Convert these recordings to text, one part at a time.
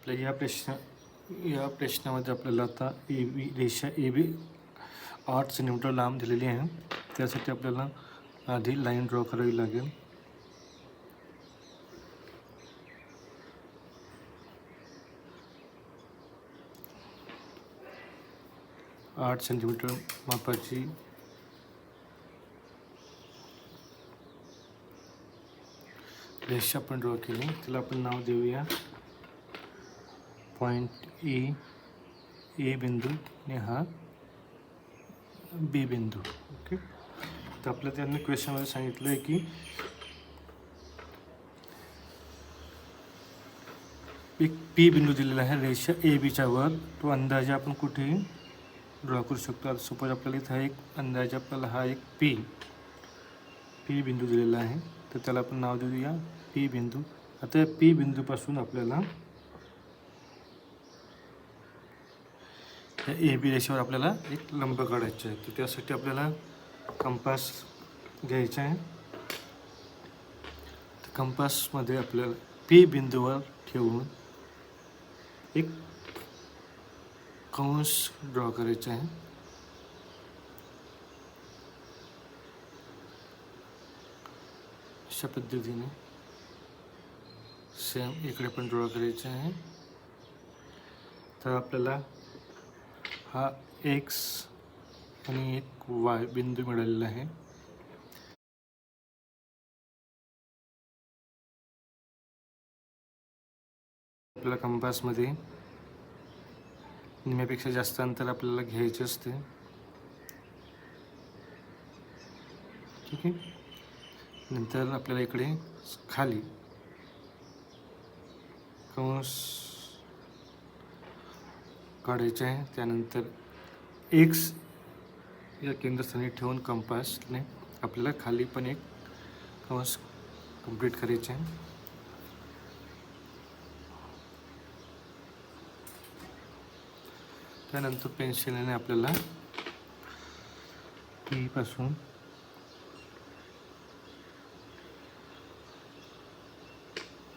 आपल्या या प्रश्न या प्रश्नामध्ये आपल्याला आता ए बी रेषा ए बी आठ सेंटीमीटर लांब दिलेली आहे. त्यासाठी आपल्याला आधी लाईन ड्रॉ करावी लागेल. आठ सेंटीमीटर मापाची रेषा आपण ड्रॉ केली. त्याला आपण नाव देऊया. पॉईंट ए ए बिंदू आणि हा बी बिंदू ओके तर आपल्या त्यांनी क्वेश्चनमध्ये सांगितलं आहे की एक पी बिंदू दिलेला आहे रेषा ए बीच्या वर. तो अंदाजे आपण कुठेही ड्रॉ करू शकतो? आता सपोज आपल्याला इथं हा एक अंदाजे आपल्याला हा एक पी पी बिंदू दिलेला आहे. तर त्याला आपण नाव देऊया पी बिंदू. आता या पी बिंदूपासून आपल्याला ए बी रेषेवर आपल्याला एक लंब काढायचा आहे तर त्यासाठी आपल्याला कंपास घ्यायचा आहे. तर कंपासमध्ये आपल्याला पी बिंदूवर ठेवून एक कंस ड्रॉ करायचा आहे. अशा पद्धतीने सेम इकडे पण ड्रॉ करायचं आहे. तर आपल्याला हा एक्स आणि एक वाय बिंदू मिळालेला आहे. आपल्याला कंपासमध्ये निम्यापेक्षा जास्त अंतर आपल्याला घ्यायचे असते. ठीक आहे? नंतर आपल्याला इकडे खाली कंस काढायचे आहे. त्यानंतर एक्स या केंद्रस्थानी ठेवून कंपासने आपल्याला खाली पण एक कंस कंप्लीट करायचे आहे. त्यानंतर पेन्सिलने आपल्याला पासून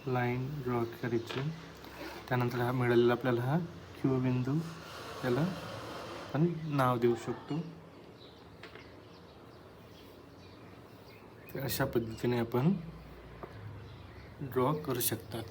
लाईन ड्रॉ करायची त्यानंतर हा मिळालेला आपल्याला हा शिवबिंदू बिंदू आपण नाव देऊ शकतो. अशा पद्धतीने आपण ड्रॉ करू शकतात.